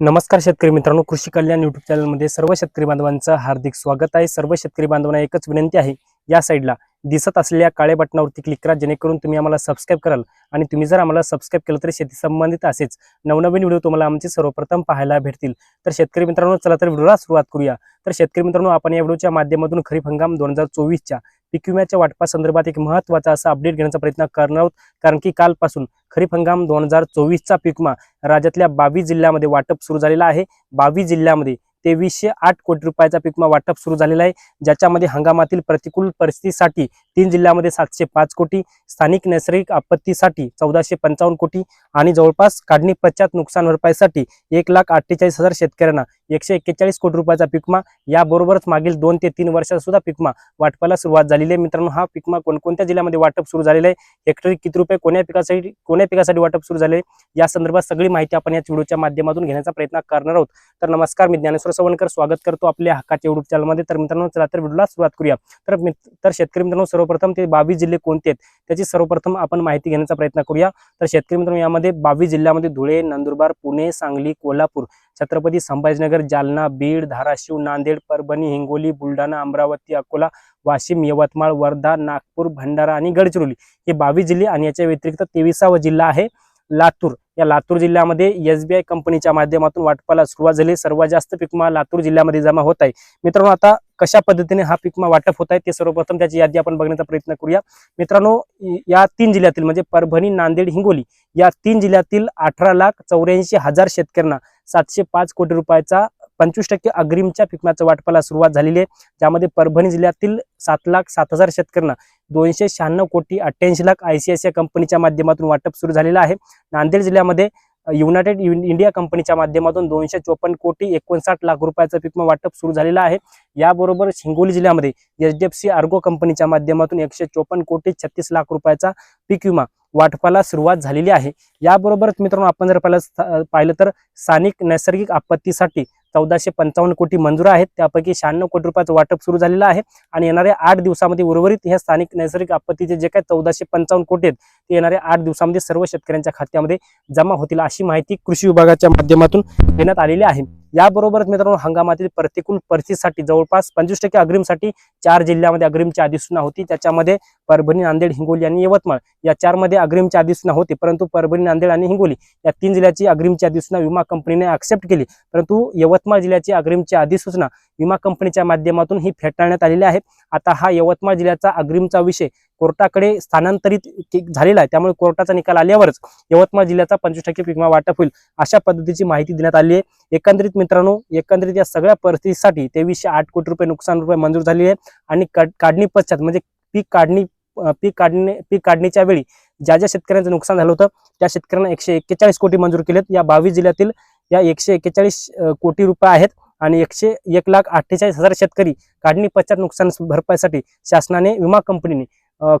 नमस्कार शेतकरी मित्रांनो कृषी कल्याण युट्यूब चॅनलमध्ये सर्व शेतकरी बांधवांचं हार्दिक स्वागत आहे. सर्व शेतकरी बांधवांना एकच विनंती आहे या साईडला दिसत असलेल्या काळ्या बटनावरती क्लिक करा जेणेकरून तुम्ही आम्हाला सबस्क्राईब कराल आणि तुम्ही जर आम्हाला सबस्क्राईब केलं तर शेती संबंधित असेच नवनवीन व्हिडिओ तुम्हाला आमचे सर्वप्रथम पाहायला भेटतील. तर शेतकरी मित्रांनो चला तर व्हिडिओला सुरुवात करूया. तर शेतकरी मित्रांनो आपण या व्हिडिओच्या माध्यमातून खरीप हंगाम दोन हजार चोवीसच्या पीक विम्याच्या वाटपा संदर्भात एक महत्त्वाचा असा अपडेट घेण्याचा प्रयत्न करणार आहोत. कारण की कालपासून खरीप हंगाम दोन हजार चोवीसचा पीक विमा राज्यातल्या बावीस जिल्ह्यामध्ये वाटप सुरू झालेला आहे. बावीस जिल्ह्यामध्ये तेवीसशे आठ कोटी रुपयाचा पिकमा वाटप सुरू झालेला आहे. ज्याच्यामध्ये हंगामातील प्रतिकूल परिस्थितीसाठी तीन जिल्ह्यामध्ये सातशे पाच कोटी स्थानिक नैसर्गिक आपत्तीसाठी चौदाशे पंचावन्न कोटी आणि जवळपास काढणी पश्चात नुकसान भरपाईसाठी एक लाख अठ्ठेचाळीस हजार शेतकऱ्यांना एकशे एक्केचाळीस कोटी रुपयाचा पिकमा. याबरोबरच मागील दोन ते तीन वर्षात सुद्धा पिकमा वाटपाला सुरुवात झालेली आहे. मित्रांनो हा पिकमा कोणकोणत्या जिल्ह्यामध्ये वाटप सुरू झालेलं आहे? हेक्टरी किती रुपये कोण्या पिकासाठी कोण्या पिकासाठी वाटप सुरू झाले या संदर्भात सगळी माहिती आपण या व्हिडिओच्या माध्यमातून घेण्याचा प्रयत्न करणार आहोत. तर नमस्कार मी ज्ञानेश्वर सवणकर स्वागत करतो आपल्या हक्काच्या युट्यूब चॅनलमध्ये तर मित्रांनो चला तर व्हिडिओला सुरुवात करूया. तर तर शेतकरी मित्रांनो सर्वप्रथम ते बावीस जिल्हे कोणते आहेत? त्याची सर्वप्रथम आपण माहिती घेण्याचा प्रयत्न करूया. तर शेतकरी मित्रांनो यामध्ये बावीस जिल्ह्यामध्ये धुळे नंदुरबार पुणे सांगली कोल्हापूर छत्रपती संभाजीनगर जालना बीड धाराशिव नांदेड परभणी हिंगोली बुलढाणा अमरावती अकोला वाशिम यवतमाळ वर्धा नागपूर भंडारा आणि गडचिरोली. हे बावीस जिल्हे आणि याच्या व्यतिरिक्त तेविसावा जिल्हा आहे लातूर. या लातूर जिल्ह्यामध्ये एसबीआय कंपनीच्या माध्यमातून वाटपाला सुरुवात झाली. सर्वात जास्त पिकमा लातूर जिल्ह्यामध्ये जमा होत आहे. मित्रांनो आता कशा पद्धतीने हा पिकमा वाटप होत आहे ते सर्वप्रथम त्याची यादी आपण बघण्याचा प्रयत्न करूया. मित्रांनो या तीन जिल्ह्यातील म्हणजे परभणी नांदेड हिंगोली या तीन जिल्ह्यातील अठरा लाख चौऱ्याऐंशी हजार शेतकऱ्यांना सातशे पाच कोटी रुपयाचा पंचवीस टक्के अग्रिमच्या पिकम्याचं वाटपाला सुरुवात झालेली आहे. ज्यामध्ये परभणी जिल्ह्यातील सात लाख सात हजार शेतकऱ्यांना दोनशे शहाण्णव कोटी अठ्ठ्याऐंशी लाख आयसीआयसीआय कंपनीच्या माध्यमातून वाटप सुरू झालेलं आहे. नांदेड जिल्ह्यामध्ये युनायटेड इंडिया कंपनीच्या माध्यमातून दोनशे चोपन्न कोटी एकोणसाठ लाख रुपयाचं पिकमा वाटप सुरू झालेलं आहे. याबरोबर हिंगोली जिल्ह्यामध्ये H D F C Ergo कंपनीच्या माध्यमातून एकशे चोपन्न कोटी छत्तीस लाख रुपयाचा पीक विमा वाटपाला सुरुवात झालेली आहे. याबरोबरच मित्रांनो आपण जर पाहिलं पाहिलं तर स्थानिक नैसर्गिक आपत्तीसाठी चौदाशे पंचावन्न कोटी मंजूर आहेत. त्यापैकी शहाण्णव कोटी रुपयाचं वाटप सुरू झालेलं आहे आणि येणाऱ्या आठ दिवसामध्ये उर्वरित ह्या स्थानिक नैसर्गिक आपत्तीचे जे काही चौदाशे पंचावन्न कोटी आहेत ते येणाऱ्या आठ दिवसामध्ये सर्व शेतकऱ्यांच्या खात्यामध्ये जमा होतील अशी माहिती कृषी विभागाच्या माध्यमातून देण्यात आलेली आहे. याबरोबरच मित्रांनो हंगामातील प्रतिकूल परिस्थितीसाठी जवळपास पंचवीस टक्के अग्रिमसाठी चार जिल्ह्यामध्ये अग्रिमची अधिसूचना होती. त्याच्यामध्ये परभणी नांदेड हिंगोली आणि यवतमाळ या चारमध्ये अग्रिमची अधिसूचना होती. परंतु परभणी नांदेड आणि हिंगोली या तीन जिल्ह्याची अग्रिमची अधिसूचना विमा कंपनीने ऍक्सेप्ट केली. परंतु यवतमाळ जिल्ह्याची अग्रिमची अधिसूचना विमा कंपनीच्या माध्यमातून ही फेटाळण्यात आलेली आहे. आता हा यवतमाळ जिल्ह्याचा अग्रिमचा विषय कोर्टाकडे स्थानांतरित झालेला आहे. त्यामुळे कोर्टाचा निकाल आल्यावरच यवतमाळ जिल्ह्याचा पंचवीस टक्के विमा वाटप होईल अशा पद्धतीची माहिती देण्यात आली आहे. एकंदरीत मित्रांनो एकंदरीत या सगळ्या परिस्थितीसाठी तेवीसशे आठ कोटी रुपये नुकसान रुपये मंजूर झाली आहे. आणि काढणी पश्चात म्हणजे पीक काढणी पीक काढणे पीक काढणीच्या वेळी ज्या ज्या शेतकऱ्यांचं नुकसान झालं होतं त्या शेतकऱ्यांना एकशे एक्केचाळीस कोटी मंजूर केलेत. या बावीस जिल्ह्यातील या एकशे एक्केचाळीस कोटी रुपये आहेत आणि एकशे एक लाख अठ्ठेचाळीस हजार शेतकरी काढणी पश्चात नुकसान भरपाईसाठी शासनाने विमा कंपनीने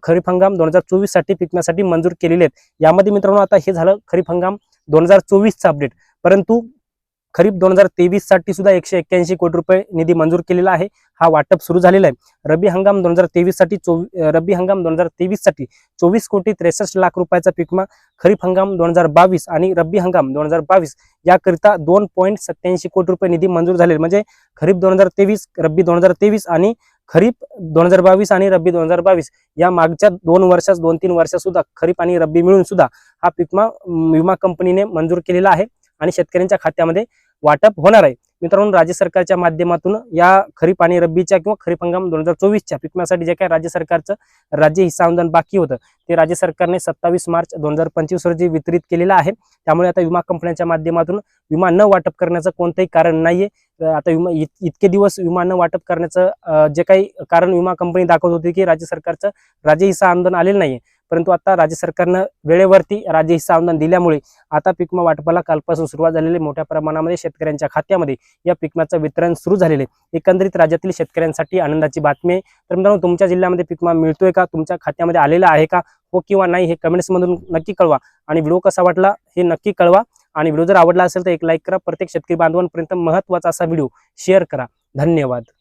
खरीप हंगाम दोन हजार चोवीससाठी पिकण्यासाठी मंजूर केलेले आहेत. यामध्ये मित्रांनो आता हे झालं खरीप हंगाम दोन हजार चोवीसचा अपडेट परंतु खरीप दोन हजार तेवीससाठी सुद्धा एकशे एक्क्याऐंशी कोटी रुपये निधी मंजूर केलेला आहे. हा वाटप सुरू झालेला आहे. रब्बी हंगाम दोन हजार तेवीससाठी चोवी रब्बी हंगाम दोन हजार तेवीससाठी चोवीस कोटी त्रेसष्ट लाख रुपयाचा पिकमा खरीप हंगाम दोन हजार बावीस आणि रब्बी हंगाम दोन हजार बावीस याकरिता दोन पॉईंट सत्याऐंशी कोटी रुपये निधी मंजूर झाले म्हणजे खरीप दोन हजार तेवीस रब्बी दोन हजार तेवीस आणि खरीप दोन हजार बावीस आणि रब्बी दोन हजार बावीस या मागच्या दोन वर्षात दोन तीन वर्षात सुद्धा खरीप आणि रब्बी मिळून सुद्धा हा पिकमा विमा कंपनीने मंजूर केलेला आहे. आणि शेतकऱ्यांच्या खात्यामध्ये वाटप होणार आहे. मित्रांनो राज्य सरकारच्या माध्यमातून या खरीप आणि रब्बीच्या किंवा खरीप हंगाम दोन हजार चोवीसच्या पिकण्यासाठी जे काही राज्य सरकारचं राज्य हिस्सा अनुदान बाकी होतं ते राज्य सरकारने सत्तावीस मार्च दोन हजार पंचवीस रोजी वितरित केलेलं आहे. त्यामुळे आता विमा कंपन्यांच्या माध्यमातून विमा न वाटप करण्याचं कोणतंही कारण नाहीये. आता विमा इत- इतके दिवस विमा न वाटप करण्याचं जे काही कारण विमा कंपनी दाखवत होती की राज्य सरकारचं राज्य हिस्सा अनुदान आलेलं नाहीये. परंतु आता राज्य सरकारनं वेळेवरती राज्य हिस्सा अनुदान दिल्यामुळे आता पिकमा वाटपाला कालपासून सुरुवात झालेली मोठ्या प्रमाणामध्ये शेतकऱ्यांच्या खात्यामध्ये या पिकमाचं वितरण सुरू झालेले आहे. एकंदरीत राज्यातील शेतकऱ्यांसाठी आनंदाची बातमी आहे. तर मित्रांनो तुमच्या जिल्ह्यामध्ये पिकमा मिळतोय का? तुमच्या खात्यामध्ये आलेला आहे का? हो किंवा नाही हे कमेंट्समधून नक्की कळवा. आणि व्हिडिओ कसा वाटला हे नक्की कळवा. आणि व्हिडिओ जर आवडला असेल तर एक लाईक करा. प्रत्येक शेतकरी बांधवांपर्यंत महत्त्वाचा असा व्हिडिओ शेअर करा. धन्यवाद.